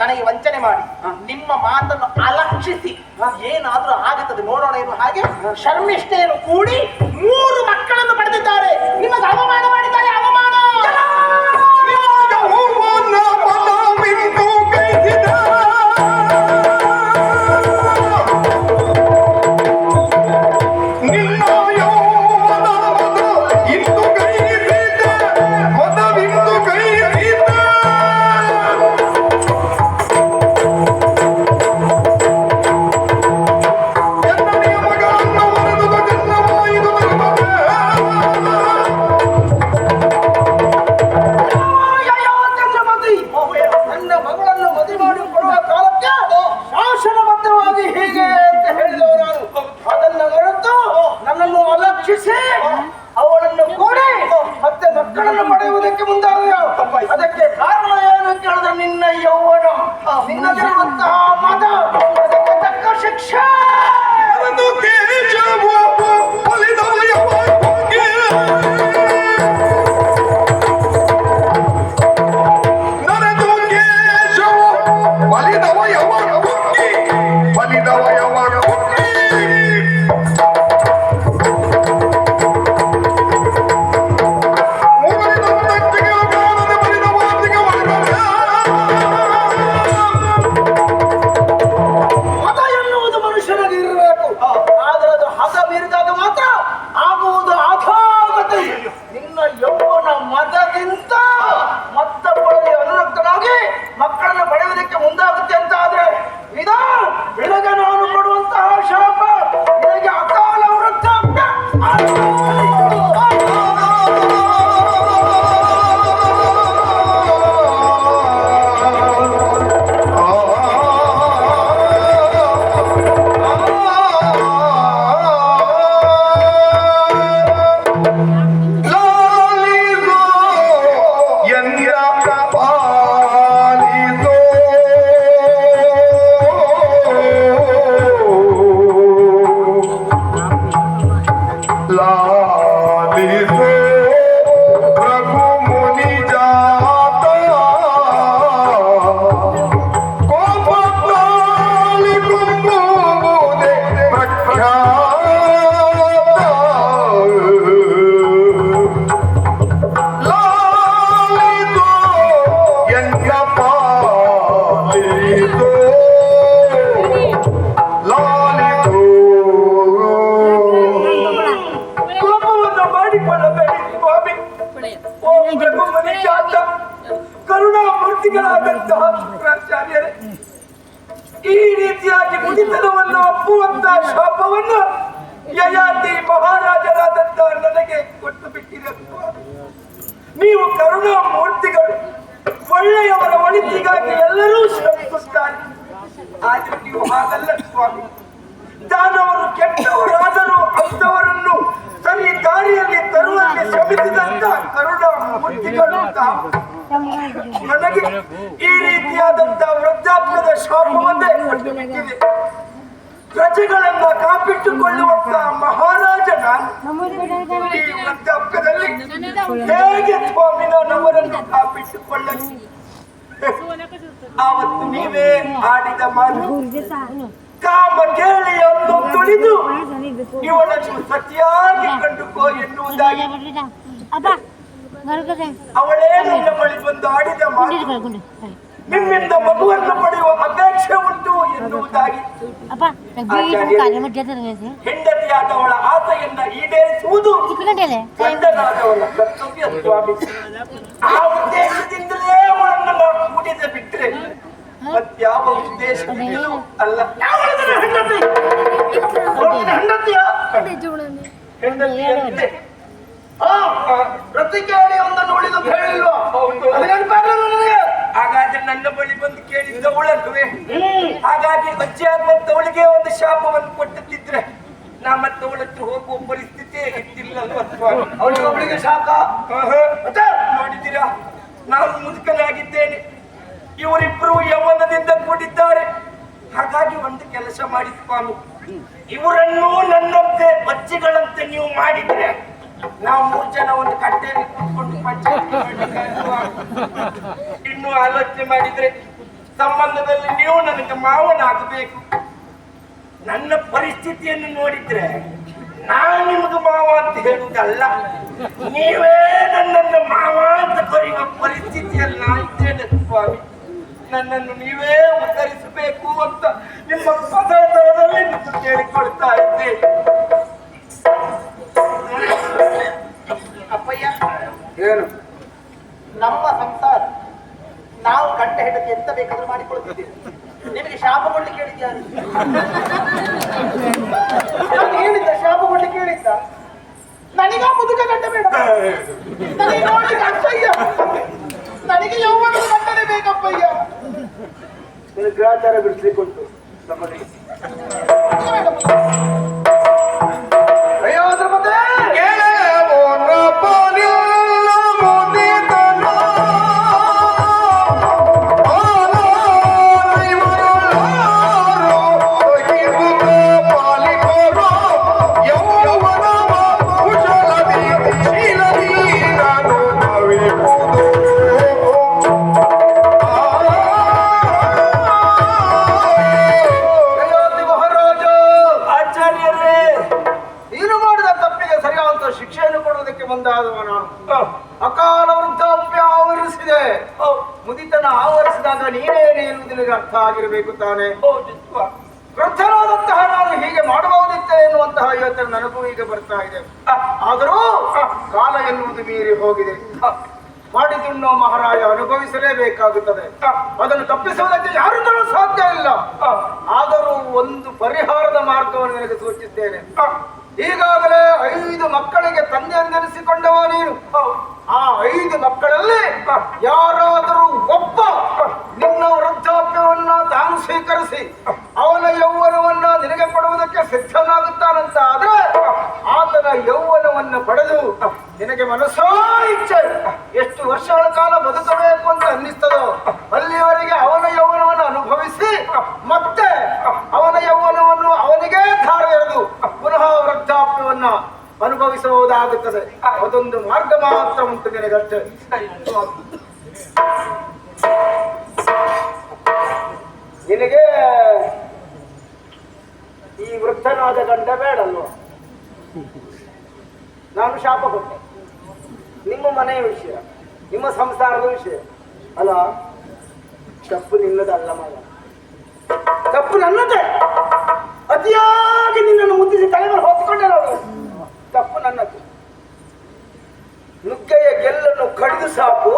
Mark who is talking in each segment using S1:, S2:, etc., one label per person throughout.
S1: ನನಗೆ ವಂಚನೆ ಮಾಡಿ. ನಿಮ್ಮ ಮಾತನ್ನು ಅಲಕ್ಷಿಸಿ. ಏನಾದ್ರೂ ಆಗುತ್ತದೆ ನೋಡೋಣ ಏನು ಹಾಗೆ ಶರ್ಮಿಷ್ಠೆಯನ್ನು ಕೂಡಿ ಮೂರು ಮಕ್ಕಳನ್ನು ಪಡೆದಿದ್ದಾರೆ. ನಿಮಗೆ ಅವಮಾನ ಅವಮಾನ
S2: ಅದಕ್ಕೆ ತಕ್ಕ ಶಿಕ್ಷೆ. ಕರುಣಾಮೂರ್ತಿಗಳಾದಂತಹ ಶುಕ್ರಾಚಾರ್ಯರೇ ಈ ರೀತಿಯಾಗಿ ಮುದಿತನವನ್ನು ಒಪ್ಪುವಂತಹ ಶಾಪವನ್ನು ಯಯಾತಿ ಮಹಾರಾಜರಾದಂತಹ ನನಗೆ ಕೊಟ್ಟು ಬಿಟ್ಟಿರಪ್ಪ ನೀವು ಕರುಣಾ ಮೂರ್ತಿಗಳು ಒಳ್ಳೆಯವರ ಒಳಿತಿಗಾಗಿ ಎಲ್ಲರೂ ಶ್ರಮಿಸುತ್ತಾರೆ. ಆದ್ರೆ ನೀವು ಹಾಗಲ್ಲ ಸ್ವಾಮಿ. ದಾನವರು ಕೆಟ್ಟವರಾದರೂ ಅಂಥವರನ್ನು ಸರಿ ದಾರಿಯಲ್ಲಿ ತರುವಂತೆ ಶ್ರಮಿಸಿದಂತ ಕರುಣಾಮೂರ್ತಿಗಳು ತಾವು ನನಗೆ ಈ ರೀತಿಯಾದಂತಹ ವೃದ್ಧಾಪ್ಯದ ಶಾಪವನ್ನೇ ಪ್ರಜೆಗಳನ್ನ ಕಾಪಿಟ್ಟುಕೊಳ್ಳುವಂತ ಮಹಾರಾಜನ ಈ ವೃದ್ಧಾಪ್ಯದಲ್ಲಿ ಹೇಗೆ ಸ್ವಾಮಿ ನಾನು ಅವರನ್ನು ಕಾಪಿಟ್ಟುಕೊಳ್ಳಲಿ ಆವತ್ತು ನೀವೇ ಆಡಿದ ಮಾತು ಕಾಮ ಕೇಳಿ ಎಂದು ತುಳಿದು ಇವಳನ್ನು ಸತಿಯಾಗಿ ಕಂಡುಕೋ ಎನ್ನುವುದಾಗಿ ಅವಳೇ ನನ್ನ ಬಳಿ ಬಂದು ಆಡಿದ ಮಾತು ನಿಮ್ಮಿಂದ ಮಗುವನ್ನು ಪಡೆಯುವ ಅಪೇಕ್ಷೆ ಉಂಟು ಎನ್ನುವುದಾಗಿ ಹೆಂಡತಿಯಾದವಳ ಆಸೆಯನ್ನ ಈಡೇರಿಸುವುದು ಗಂಡನಾದವಳ ಕರ್ತವ್ಯ ಸ್ವಾಮಿ. ಆ ಉದ್ದೇಶದಿಂದಲೇ ಅವಳನ್ನು ನಾವು ಕೂಡಿದ ಬಿಟ್ರೆ ಮತ್ಯಾವ ಉದ್ದೇಶದಿಂದಲೂ ಅಲ್ಲ. ಹೆಂಡತಿಯ? ಹೆಂಡತಿ ಹೆಂಡತಿಯ ಹೆಂಡತಿಯಂತೆ. ಪ್ರತಿಕೇಳಿ ಒಂದನ್ನು ಉಳಿದು ಹೇಳಿಲ್ವಾ? ನನಗೆ? ಹಾಗಾದ್ರೆ ನನ್ನ ಬಳಿ ಬಂದು ಕೇಳಿದ್ದವಳಲ್ವೇ ಹಾಗಾಗಿ ಅಜ್ಜಿ ಆಗುವಂತವಳಿಗೆ ಒಂದು ಶಾಪವನ್ನು ಕೊಟ್ಟುತ್ತಿದ್ರೆ ನಾ ಮತ್ತೆ ಅವಳತ್ರ ಹೋಗುವ ಪರಿಸ್ಥಿತಿ ಇತ್ತಿಲ್ಲಲ್ವ ಸ್ವಾಮಿ ಅವಳಿಗೆ ಒಬ್ಬಳಿಗೆ ಶಾಪ ನೋಡಿದ್ದೀರಾ? ನಾನು ಮುದುಕನಾಗಿದ್ದೇನೆ. ಇವರಿಬ್ರು ಯೌವನದಿಂದ ಕೂಡಿದ್ದಾರೆ. ಹಾಗಾಗಿ ಒಂದು ಕೆಲಸ ಮಾಡಿ ಸ್ವಾಮಿ. ಇವರನ್ನು ನನ್ನಂತೆ ಬಚ್ಚಿಗಳಂತೆ ನೀವು ಮಾಡಿದ್ರೆ ನಾವು ಮೂರ್ ಜನ ಒಂದು ಕಟ್ಟೆಯಲ್ಲಿ ಕೂತ್ಕೊಂಡು ಪಂಚಾಯತ್ ಇನ್ನು ಆಲೋಚನೆ ಮಾಡಿದ್ರೆ ಸಂಬಂಧದಲ್ಲಿ ನೀವು ನನಗೆ ಮಾವನಾಗಬೇಕು. ನನ್ನ ಪರಿಸ್ಥಿತಿಯನ್ನು ನೋಡಿದ್ರೆ ನಾನು ನಿಮಗೆ ಮಾವ ಅಂತ ಹೇಳುವುದಲ್ಲ, ನೀವೇ ನನ್ನನ್ನು ಮಾವ ಅಂತ ಕರೆಯುವ ಪರಿಸ್ಥಿತಿಯಲ್ಲಿ ಸ್ವಾಮಿ. ನನ್ನನ್ನು ನೀವೇ ಉತ್ತರಿಸಬೇಕು ಅಂತ ನಿಮ್ಮ ನಿಮ್ಮನ್ನು ಕೇಳಿಕೊಳ್ತಾ ಇದ್ದೇನೆ.
S1: ಹೆಂಡತಿ ಎಂತ ಬೇಕಾದ್ರೂ ಮಾಡಿಕೊಳ್ತಿದ್ದೇವೆ ನಿಮಗೆ ಶಾಪ ಕೊಡ್ಲಿಕ್ಕೆ ಹೇಳಿದ್ಯಾರು ಹೇಳಿದ್ದ? ಶಾಪ ಕೊಡ್ಲಿಕ್ಕೆ ಹೇಳಿದ್ದ? ನನಗ ಮುದುಕ ಗಂಡ ಬೇಡ. ನನಗೆ ನೋಡ್ಲಿಕ್ಕೆ ಅಪ್ಪಯ್ಯ ನನಗೆ ಯೌವನದ ಗಂಡನೇ ಬೇಕಪ್ಪಯ್ಯ.
S2: ಗ್ರಾಚಾರ ಬಿಡಿಸ್ಲಿಕ್ಕೆ ಉಂಟು ನಮ್ಮಲ್ಲಿ
S3: ಕೊಡುವುದಕ್ಕೆ ನಾನು. ಅಕಾಲ ವೃದ್ಧಾಪ್ಯ ಆವರಿಸಿದೆ. ಮುದಿತನ ಆವರಿಸಿದಾಗ ನೀನೇನು ಎನ್ನುವುದು ನಿನಗೆ ಅರ್ಥ ಆಗಿರಬೇಕು ತಾನೆ. ವೃದ್ಧರಾದಂತಹ ನಾನು ಹೀಗೆ ಮಾಡಬಹುದಿತ್ತೆ ಎನ್ನುವಂತಹ ಯೋಚನೆ ನನಗೂ ಈಗ ಬರ್ತಾ ಇದೆ. ಆದರೂ ಕಾಲ ಎನ್ನುವುದು ಮೀರಿ ಹೋಗಿದೆ. ಮಾಡಿದುಣ್ಣೋ ಮಹಾರಾಯ ಅನುಭವಿಸಲೇಬೇಕಾಗುತ್ತದೆ. ಅದನ್ನು ತಪ್ಪಿಸುವುದಕ್ಕೆ ಯಾರಿಂದಲೂ ಸಾಧ್ಯ ಇಲ್ಲ. ಆದರೂ ಒಂದು ಪರಿಹಾರದ ಮಾರ್ಗವನ್ನು ನಿನಗೆ ಸೂಚಿಸ್ತೇನೆ. ಈಗಾಗಲೇ ಐದು ಮಕ್ಕಳಿಗೆ ತಂದೆ ಎಂದೆನಿಸಿಕೊಂಡವ ನೀನು. ಆ ಐದು ಮಕ್ಕಳಲ್ಲಿ ಯಾರಾದರೂ ಒಬ್ಬ ನಿನ್ನ ವೃದ್ಧಾಪ್ಯವನ್ನ ತಾನು ಸ್ವೀಕರಿಸಿ ಅವನ ಯೌವನವನ್ನ ನಿನಗೆ ಕೊಡುವುದಕ್ಕೆ ಸಿದ್ಧನಾಗುತ್ತಾನಂತ ಆದ್ರೆ ಆತನ ಯೌವನವನ್ನ ಪಡೆದು ನಿನಗೆ ಮನಸ್ಸೋ ಇಚ್ಛೆ. ಎಷ್ಟು ವರ್ಷಗಳ ಕಾಲ ಬದುಕಬೇಕು ಅಂತ ಅನ್ನಿಸ್ತದೋ. ಅಲ್ಲಿಯವರೆಗೆ ಅವನ ಯೌವನವನ್ನು ಅನುಭವಿಸಿ ಮತ್ತೆ ಅವನ ಯೌವನವನ್ನು ಅವನಿಗೆ ಅನುಭವಿಸಬಹುದಾಗುತ್ತದೆ ಅದೊಂದು ಮಾರ್ಗ ಮಾತ್ರ ಉಂಟು ನಿನಗಷ್ಟೇ ನಿನಗೆ ಈ ವೃದ್ಧನಾದ ಗಂಡ ಬೇಡಲ್ವ? ನಾನು ಶಾಪ ಕೊಟ್ಟೆ. ನಿಮ್ಮ ಮನೆಯ ವಿಷಯ ನಿಮ್ಮ ಸಂಸಾರದ ವಿಷಯ. ಅಲ್ಲ ತಪ್ಪು ನಿನ್ನದಲ್ಲ ಮಗ ತಪ್ಪು ನನ್ನದೇ. ಅತಿಯಾಗಿ ನಿನ್ನನ್ನು ಮುದ್ದಿಸಿ ತಲೆ ಮೇಲೆ ಹೊತ್ತುಕೊಂಡೆ ನಾನು. ತಪ್ಪು ನನ್ನದು. ನುಗ್ಗೆಯ ಗೆಲ್ಲನ್ನು ಕಡಿದು ಸಾಕು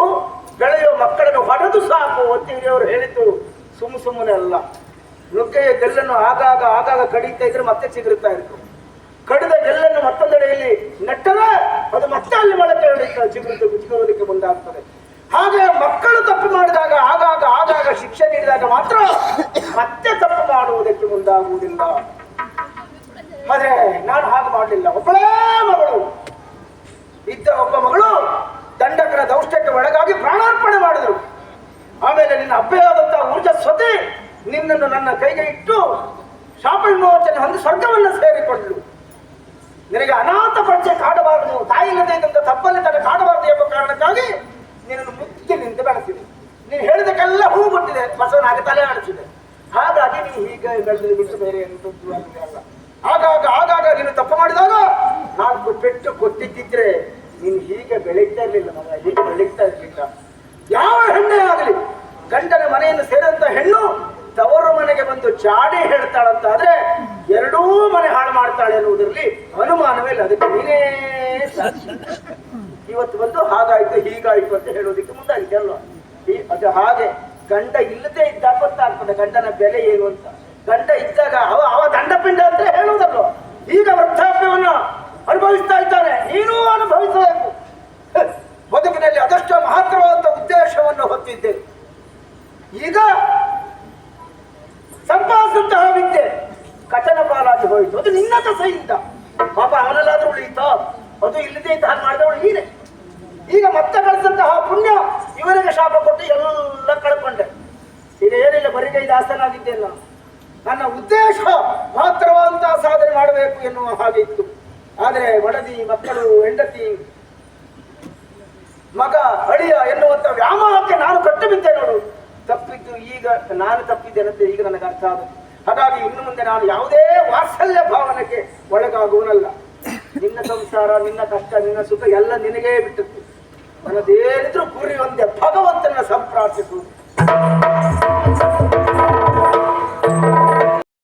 S3: ಬೆಳೆಯುವ ಮಕ್ಕಳನ್ನು ಹೊಡೆದು ಸಾಕು ಅಂತ ಹಿರಿಯವರು ಹೇಳಿದ್ದು ಸುಮ್ಮ ಸುಮ್ಮನೆ ಅಲ್ಲ. ನುಗ್ಗೆಯ ಗೆಲ್ಲನ್ನು ಆಗಾಗ ಆಗಾಗ ಕಡಿತಾ ಇದ್ರೆ ಮತ್ತೆ ಚಿಗುರುತ್ತಾ ಇತ್ತು ಕಡಿದ ಗೆಲ್ಲನ್ನು ಮತ್ತೊಂದೆಡೆಯಲ್ಲಿ ನೆಟ್ಟರೆ ಅದು ಮತ್ತೆ ಅಲ್ಲಿ ಮಳೆ ಚಿಗುರುತ್ತೆ ಚಿಗುರು ಚಿಗುರೋದಕ್ಕೆ ಮುಂದಾಗ್ತದೆ. ಹಾಗೆ ಮಕ್ಕಳು ತಪ್ಪು ಮಾಡಿದಾಗ ಆಗಾಗ ಆಗಾಗ ಶಿಕ್ಷೆ ನೀಡಿದಾಗ ಮಾತ್ರ ಮತ್ತೆ ತಪ್ಪು ಮಾಡುವುದಕ್ಕೆ ಮುಂದಾಗುವುದಿಲ್ಲ. ಆದ್ರೆ ನಾನು ಹಾಗೆ ಮಾಡಲಿಲ್ಲ. ಒಬ್ಬಳೇ ಮಗಳು. ಇದ್ದ ಒಬ್ಬ ಮಗಳು ದಂಡಕರ ದೌಷ್ಟಕ್ಕೆ ಒಳಗಾಗಿ ಪ್ರಾಣಾರ್ಪಣೆ ಮಾಡಿದರು. ಆಮೇಲೆ ನಿನ್ನ ಅಬ್ಬೆಯಾದಂತಹ ಊರ್ಜಸ್ವತಿ ನಿನ್ನನ್ನು ನನ್ನ ಕೈಗೆ ಇಟ್ಟು ಶಾಪ ವಿಮೋಚನೆ ಹೊಂದಿ ಸ್ವರ್ಗವನ್ನು ಸೇರಿಕೊಂಡಳು. ನಿನಗೆ ಅನಾಥ ಪರಿಚಯ ಕಾಡಬಾರದು ತಾಯಿ ಇಲ್ಲದೆ ಇದ್ದಂತ ತಪ್ಪಲ್ಲಿ ತನ್ನ ಕಾಡಬಾರದು ಎಂಬ ಕಾರಣಕ್ಕಾಗಿ ನಿನ್ನನ್ನು ಮುತ್ತಿನಿಂದ ಬೆಳೆಸಿದೆ. ನೀನು ಹೇಳಿದಕ್ಕೆಲ್ಲ ಹೂ ಬಿಟ್ಟಿದೆ ಬಸವನಾಗಿ ತಲೆ ಆಡಿಸಿದೆ. ಹಾಗಾಗಿ ನೀನು ಹೀಗೆ ಬೆಳೆದು ಬಿಟ್ಟು ಬೇರೆ ಎಂತದ್ದು ಅಲ್ಲ. ಆಗಾಗ ಆಗಾಗ ನೀನು ತಪ್ಪು ಮಾಡಿದಾಗ ನಾಲ್ಕು ಪೆಟ್ಟು ಕೊಟ್ಟಿದ್ದಿದ್ರೆ ನೀನು ಹೀಗೆ ಬೆಳೀತಾ ಇರ್ಲಿಲ್ಲ ಮಗ, ಹೀಗೆ ಬೆಳೀತಾ ಇರ್ಲಿಲ್ಲ. ಯಾವ ಹೆಣ್ಣೇ ಆಗಲಿ, ಗಂಡನ ಮನೆಯನ್ನು ಸೇರಂತ ಹೆಣ್ಣು ತವರು ಮನೆಗೆ ಬಂದು ಚಾಡಿ ಹೇಳ್ತಾಳಂತ ಆದ್ರೆ ಎರಡೂ ಮನೆ ಹಾಳು ಮಾಡ್ತಾಳೆ ಅನ್ನುವುದರಲ್ಲಿ ಅನುಮಾನವೇ ಇಲ್ಲ, ಅದಕ್ಕೆ ನೀನೇ ಇವತ್ತು ಬಂದು ಹಾಗಾಯ್ತು, ಹೀಗಾಯ್ತು ಅಂತ ಹೇಳೋದಕ್ಕೆ ಮುಂದಾಗಿದೆ ಅಲ್ವಾ? ಅದು ಹಾಗೆ, ಗಂಡ ಇಲ್ಲದೆ ಇದ್ದಾಗ ಗೊತ್ತಾಗ್ತದೆ ಗಂಡನ ಬೆಲೆ ಏನು ಅಂತ. ಗಂಡ ಇದ್ದಾಗ ದಸೆಯಿಂದ ಪಾಪ ಅವನಲ್ಲಾದ್ರೂ ಉಳಿಯಿತ ಅದು ಇಲ್ಲದೆ ಇದ್ದ ಹಾಗೆ ಮಾಡಿದವಳು ನೀನೆ ಈಗ ಮತ್ತೆ ಕಳಿಸಿದಂತಹ ಪುಣ್ಯ ಇವನಿಗೆ ಶಾಪ ಕೊಟ್ಟು ಎಲ್ಲ ಕಳ್ಕೊಂಡೆ. ಈಗ ಏನಿಲ್ಲ ಬರಿಗೈ ದಾಸನಾಗಿದ್ದೆಲ್ಲ ನನ್ನ ಉದ್ದೇಶ ಮಾತ್ರವಾದಂತಹ ಸಾಧನೆ ಮಾಡಬೇಕು ಎನ್ನುವ ಹಾಗೆ ಇತ್ತು. ಆದರೆ ಒಡದಿ ಮಕ್ಕಳು, ಹೆಂಡತಿ, ಮಗ, ಅಳಿಯ ಎನ್ನುವಂತ ವ್ಯಾಮೋಹಕ್ಕೆ ನಾನು ಕಟ್ಟು ಬಿದ್ದೆ ನೋಡು. ತಪ್ಪಿದ್ದು ಈಗ, ನಾನು ತಪ್ಪಿದ್ದೇನಂತೆ ಈಗ ನನಗೆ ಅರ್ಥ ಆಗುತ್ತೆ ಹಾಗಾಗಿ ಇನ್ನು ಮುಂದೆ ನಾನು ಯಾವುದೇ ವಾತ್ಸಲ್ಯ ಭಾವನೆಗೆ ಒಳಗಾಗುವನಲ್ಲ ನಿನ್ನ ಸಂಸಾರ, ನಿನ್ನ ಕಷ್ಟ, ನಿನ್ನ ಸುಖ ಎಲ್ಲ ನಿನಗೇ ಬಿಟ್ಟದ್ದು ನನ್ನದೇನಿದ್ರೂ ಗುರಿ ಒಂದೇ ಭಗವಂತನ ಸಂಪ್ರಾರ್ಥಿಸುವುದು.